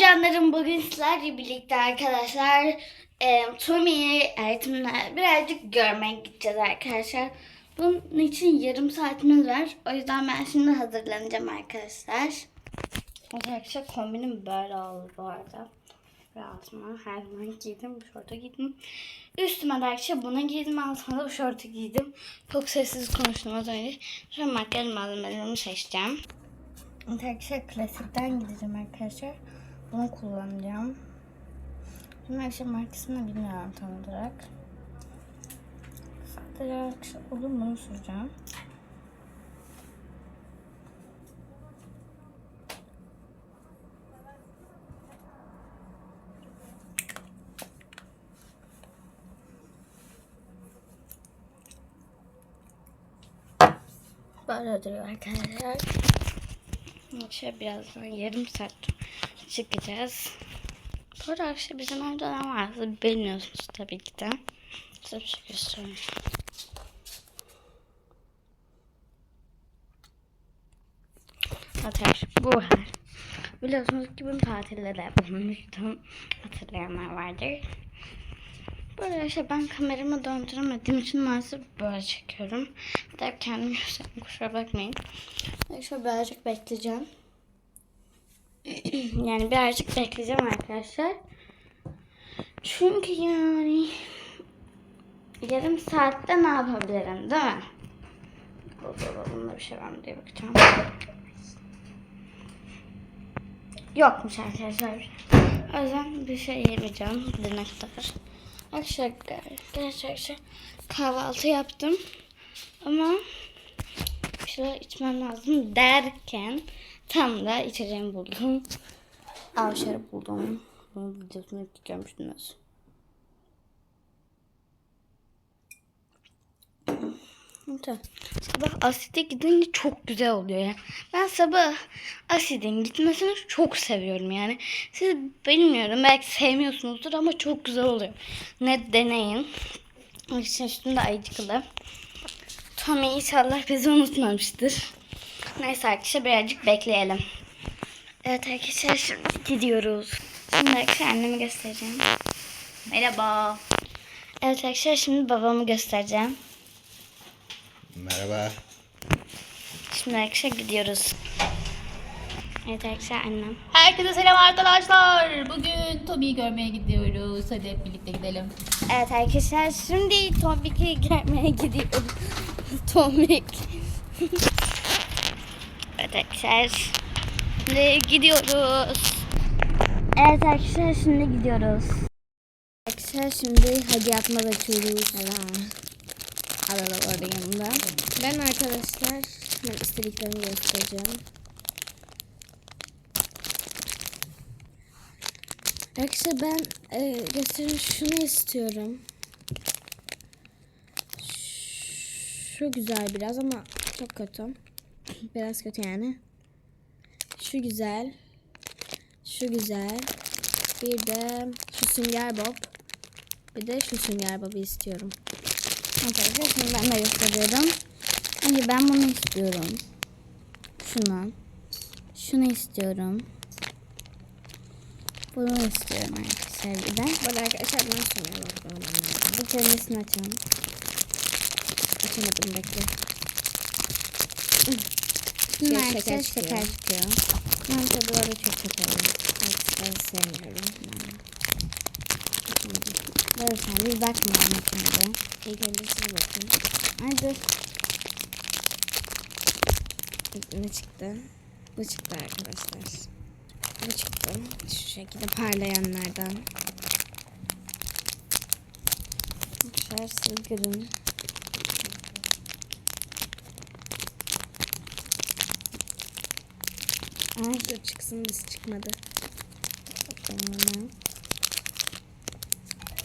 Canlarım. Bugün sizlerle birlikte arkadaşlar e, Tommy'yi eğitimle birazcık görmeye gideceğiz arkadaşlar. Bunun için yarım saatimiz var. O yüzden ben şimdi hazırlanacağım arkadaşlar. Arkadaşlar kombinim böyle oldu bu arada. Rahatıma her zaman giydim. Bu şortu giydim. Üstüme de arkadaşlar bunu giydim. Altıma da bu şortu giydim. Çok sessiz konuştum az önce. Şimdi makyaj malzemelerimi seçeceğim. Arkadaşlar klasikten gideceğim arkadaşlar. Bunu kullanacağım. Şimdi arkadaşlar markasını bilmiyorum tam olarak. Sadece arkadaşlar olur bunu süreceğim. Böyle duruyor arkadaşlar. Şey birazdan yarım saat çıkacağız. Bu arada arkadaşlar bizim evde ne var? Siz bilmiyorsunuz tabii ki de. Size bir şey göstereyim. Arkadaşlar bu var. Biliyorsunuz ki ben tatillere bulunmuştum. Hatırlayanlar vardır. Böyle arkadaşlar ben kameramı döndüremediğim için maalesef böyle çekiyorum. Hatta kendim göstereyim kusura bakmayın. Şöyle birazcık bekleyeceğim. yani birazcık bekleyeceğim arkadaşlar. Çünkü yani yarım saatte ne yapabilirim değil mi? Buzdolabında bir şey var mı diye bakacağım. Yokmuş arkadaşlar. O yüzden bir şey yemeyeceğim gidene kadar. Arkadaşlar gerçekten kahvaltı yaptım. Ama bir şeyler içmem lazım derken tam da içeceğimi buldum. Avşarı buldum. Bunu videosunu görmüştünüz. Sabah asite gidince çok güzel oluyor ya. Ben sabah asidin gitmesini çok seviyorum yani. Siz bilmiyorum belki sevmiyorsunuzdur ama çok güzel oluyor. Ne deneyin. İşte üstünde ayıcıklı. Tommy inşallah bizi unutmamıştır. Neyse arkadaşlar birazcık bekleyelim. Evet arkadaşlar şimdi gidiyoruz. Şimdi arkadaşlar annemi göstereceğim. Merhaba. Evet arkadaşlar şimdi babamı göstereceğim. Merhaba. Şimdi arkadaşlar gidiyoruz. Evet arkadaşlar annem. Herkese selam arkadaşlar. Bugün Tommy'yi görmeye gidiyoruz. Hadi hep birlikte gidelim. Evet arkadaşlar şimdi Tombik'i görmeye gidiyoruz. Tombik. Arkadaşlar. Şimdi gidiyoruz. Evet arkadaşlar şimdi gidiyoruz. Arkadaşlar şimdi hadi yapma açıyoruz. Arada orada yanımda. Ben arkadaşlar ben istediklerimi göstereceğim. Arkadaşlar ben e, göstereyim şunu istiyorum. Şu güzel biraz ama çok kötü. Biraz kötü yani. Şu güzel. Şu güzel. Bir de şu sünger bob. Bir de şu sünger bob'u istiyorum. Arkadaşlar şimdi ben de gösteriyorum. Önce ben bunu istiyorum. Şunu. Şunu istiyorum. Bunu istiyorum arkadaşlar bir de. Bana arkadaşlar ben bakalım. Bir tanesini açalım. Açamadım bekle. Şimdi Şey, şeker şeker, çıkıyor. Ben bu arada çok. Evet, ben sevmiyorum. Böyle sen bir bakmayalım şimdi. İlk önce size bakın. Ay dur. Ne çıktı? Bu çıktı arkadaşlar. Bu çıktı. Şu şekilde parlayanlardan. Arkadaşlar siz görün. Dur çıksın biz çıkmadı. Bakalım.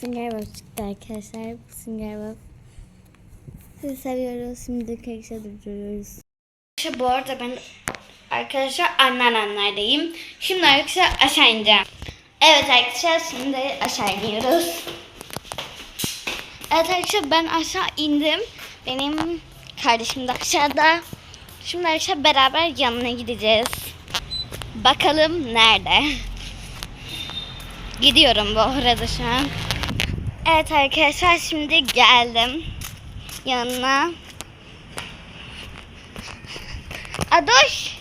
Sünger çıktı arkadaşlar. Sünger Bob. Sizi seviyoruz. Şimdi arkadaşlar duruyoruz. Arkadaşlar bu arada ben arkadaşlar anneannemlerdeyim. Şimdi arkadaşlar aşağı ineceğim. Evet arkadaşlar şimdi aşağı iniyoruz. Evet arkadaşlar ben aşağı indim. Benim kardeşim de aşağıda. Şimdi arkadaşlar beraber yanına gideceğiz. Bakalım nerede? Gidiyorum bu arada şu an. Evet arkadaşlar şimdi geldim yanına. Adoş.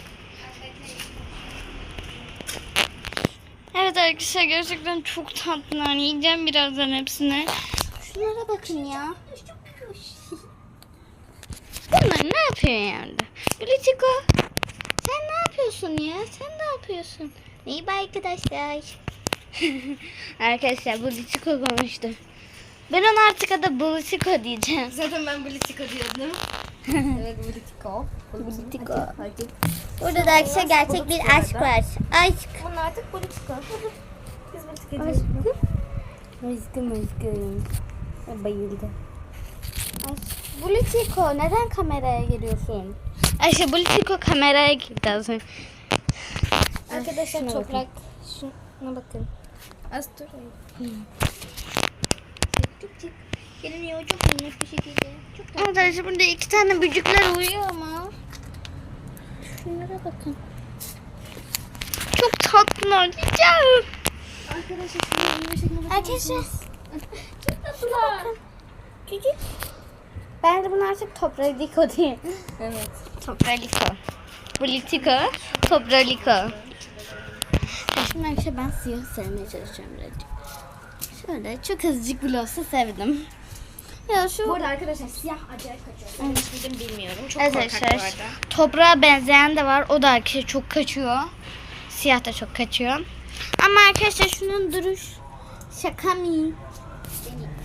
Evet arkadaşlar gerçekten çok tatlılar. Yiyeceğim birazdan hepsini. Şunlara bakın ya. Bunlar ne yapıyor yani? Ne yapıyorsun ya? Sen ne yapıyorsun? İyi arkadaşlar. arkadaşlar bu Litiko konuştu. Ben ona artık adı Bulutiko diyeceğim. Zaten ben Politico diyordum. evet Politico. Bulutiko. Burada da arkadaşlar gerçek bir aşk var. Aşk. Bunun artık Politico. Biz Aşkım. diyoruz. Aşkım aşkım. Bayıldı. Bulutiko neden kameraya giriyorsun? Ayşe Bulutiko kameraya girdi az önce. Arkadaşlar Şuna toprak. Şuna bakın. Az dur. Çık çık. Geliniyor çok minnet bir şekilde. Çok tatlı. Arkadaşlar burada iki tane bücükler uyuyor ama. Şunlara bakın. Çok tatlılar diyeceğim. Arkadaşlar şuna minnet şekilde bakın. Arkadaşlar. Çok tatlılar. Küçük. Ben de bunu artık topraliko diyeyim. Evet. Topraliko. Politiko. Topraliko. Şimdi arkadaşlar ben siyah sevmeye çalışıyorum birazcık. Şöyle çok azıcık bile olsa sevdim. Ya şu Bu arada arkadaşlar siyah acayip kaçıyor. Ben hiç bildim bilmiyorum. Çok Evet korkak arkadaşlar. Toprağa benzeyen de var. O da arkadaşlar çok kaçıyor. Siyah da çok kaçıyor. Ama arkadaşlar şunun duruş şaka mı?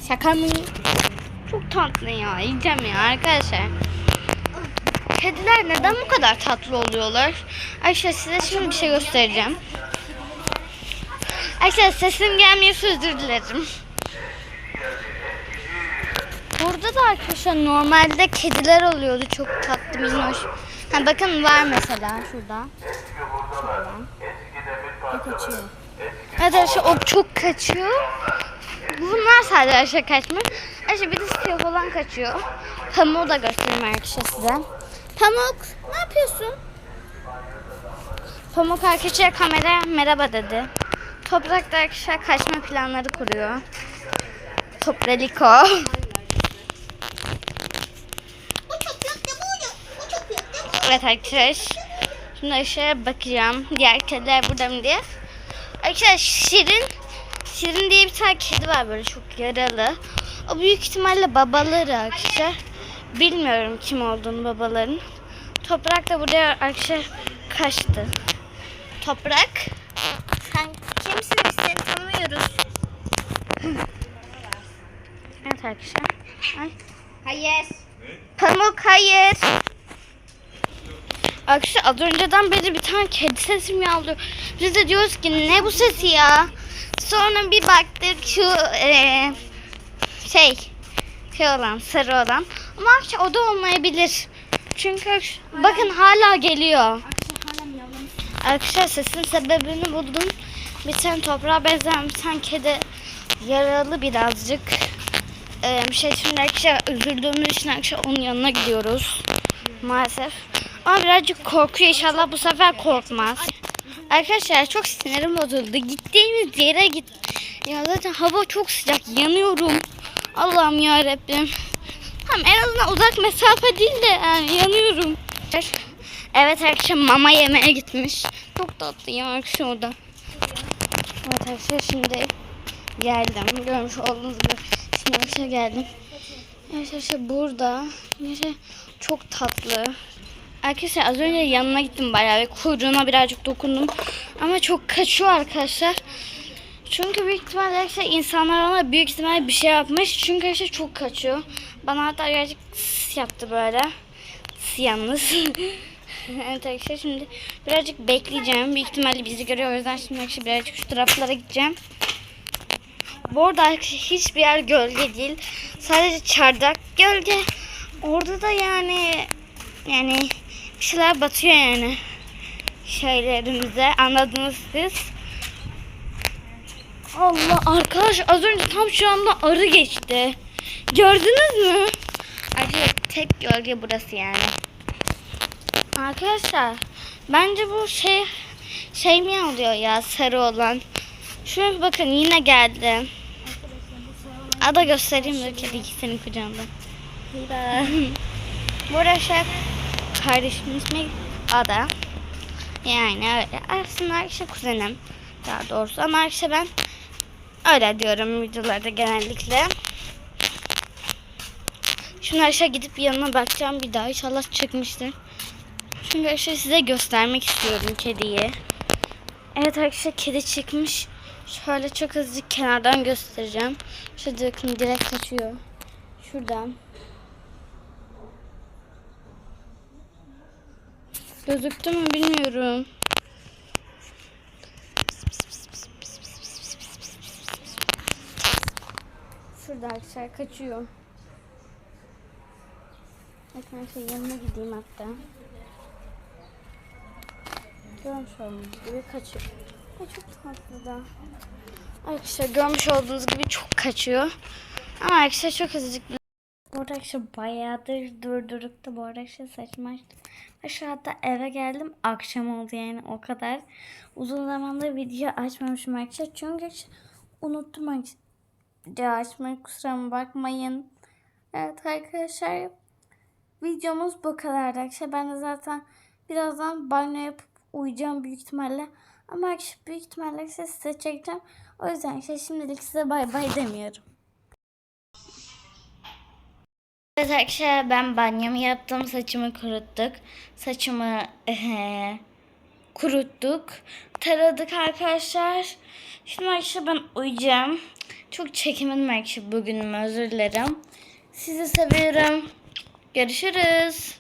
Şaka mı? Çok tatlı ya. Yiyeceğim ya arkadaşlar. Kediler neden bu kadar tatlı oluyorlar? Arkadaşlar size şimdi bir şey göstereceğim. Arkadaşlar sesim gelmiyorsa özür dilerim. Burada da arkadaşlar normalde kediler oluyordu çok tatlı minnoş. Ha bakın var mesela şurada. O kaçıyor. Evet arkadaşlar o çok kaçıyor. Bunlar sadece arkadaşlar kaçmıyor. Arkadaşlar bir de siyah olan kaçıyor. Pamuğu da göstereyim arkadaşlar size. Pamuk ne yapıyorsun? Pamuk arkadaşlar kameraya merhaba dedi. Toprak da arkadaşlar kaçma planları kuruyor. Topraliko. Evet arkadaşlar. Şimdi aşağıya bakacağım. Diğer kediler burada mı diye. Arkadaşlar Şirin Şirin diye bir tane kedi var böyle çok yaralı. O büyük ihtimalle babaları arkadaşlar. Bilmiyorum kim olduğunu babaların. Toprak da buraya arkadaşlar kaçtı. Toprak. Sen kimsin biz seni tanımıyoruz. evet arkadaşlar. Ay. Hayır. Pamuk hayır. Arkadaşlar az önceden beri bir tane kedi sesi miyavlıyor. Biz de diyoruz ki ne bu sesi ya. Sonra bir baktık şu eee, şey şey olan sarı olan. Ama o da olmayabilir. Çünkü bakın hala geliyor. Arkadaşlar hala sesin sebebini buldum. Bir tane toprağa benzeyen bir tane kedi yaralı birazcık. Ee, bir şey şimdi arkadaşlar üzüldüğümüz için arkadaşlar onun yanına gidiyoruz. Maalesef. Ama birazcık korkuyor inşallah bu sefer korkmaz. Arkadaşlar çok sinirim bozuldu. Gittiğimiz yere git. Ya zaten hava çok sıcak. Yanıyorum. Allah'ım ya Rabbim. Tamam en azından uzak mesafe değil de yani yanıyorum. Evet arkadaşlar mama yemeye gitmiş. Çok tatlı ya o da. Evet arkadaşlar şimdi geldim. Görmüş olduğunuz gibi şimdi arkadaşlar geldim. Evet arkadaşlar burada. Arkadaşlar çok tatlı. Arkadaşlar az önce yanına gittim bayağı ve kuyruğuna birazcık dokundum. Ama çok kaçıyor arkadaşlar. Çünkü büyük ihtimalle arkadaşlar insanlar ona büyük ihtimalle bir şey yapmış. Çünkü arkadaşlar çok kaçıyor. Bana hatta birazcık yaptı böyle. Yalnız. evet arkadaşlar şimdi birazcık bekleyeceğim. Büyük ihtimalle bizi görüyor. O yüzden şimdi arkadaşlar birazcık şu taraflara gideceğim. Bu arada arkadaşlar hiçbir yer gölge değil. Sadece çardak gölge. Orada da yani yani bir şeyler batıyor yani şeylerimize. Anladınız siz. Allah arkadaş az önce tam şu anda arı geçti. Gördünüz mü? Arkadaşlar tek gölge burası yani. Arkadaşlar bence bu şey şey mi alıyor ya sarı olan Şu bakın yine geldi. Ada göstereyim de kedi senin kucağında. Bu şey, kardeşimin ismi Ada. Yani öyle. Aslında Ayşe kuzenim. Daha doğrusu ama Ayşe ben öyle diyorum videolarda genellikle. Şimdi Ayşe gidip yanına bakacağım bir daha. İnşallah çıkmıştır. Çünkü Ayşe size göstermek istiyorum kediyi. Evet arkadaşlar kedi çıkmış. Şöyle çok hızlı kenardan göstereceğim. Şurada bakın direkt kaçıyor. Şuradan. Gözüktü mü bilmiyorum. Şurada arkadaşlar kaçıyor. Arkadaşlar yanına gideyim hatta. Görmüş olduğunuz gibi kaçıyor. Ay çok tatlı da. Arkadaşlar görmüş olduğunuz gibi çok kaçıyor. Ama arkadaşlar çok bir... Bu arada arkadaşlar bayağıdır durdurduk da bu arada arkadaşlar saçımı açtım. Hatta eve geldim akşam oldu yani o kadar. Uzun zamandır video açmamışım arkadaşlar. Çünkü unuttum arkadaşlar. Video açmayı kusura bakmayın. Evet arkadaşlar videomuz bu kadardı arkadaşlar. Ben de zaten birazdan banyo yapıp uyuyacağım büyük ihtimalle. Ama arkadaşlar büyük ihtimalle size çekeceğim. O yüzden arkadaşlar şimdilik size bay bay demiyorum. Evet arkadaşlar ben banyomu yaptım. Saçımı kuruttuk. Saçımı eee, kuruttuk. Taradık arkadaşlar. Şimdi arkadaşlar ben uyuyacağım. Çok çekemedim arkadaşlar bugünümü özür dilerim. Sizi seviyorum. Görüşürüz.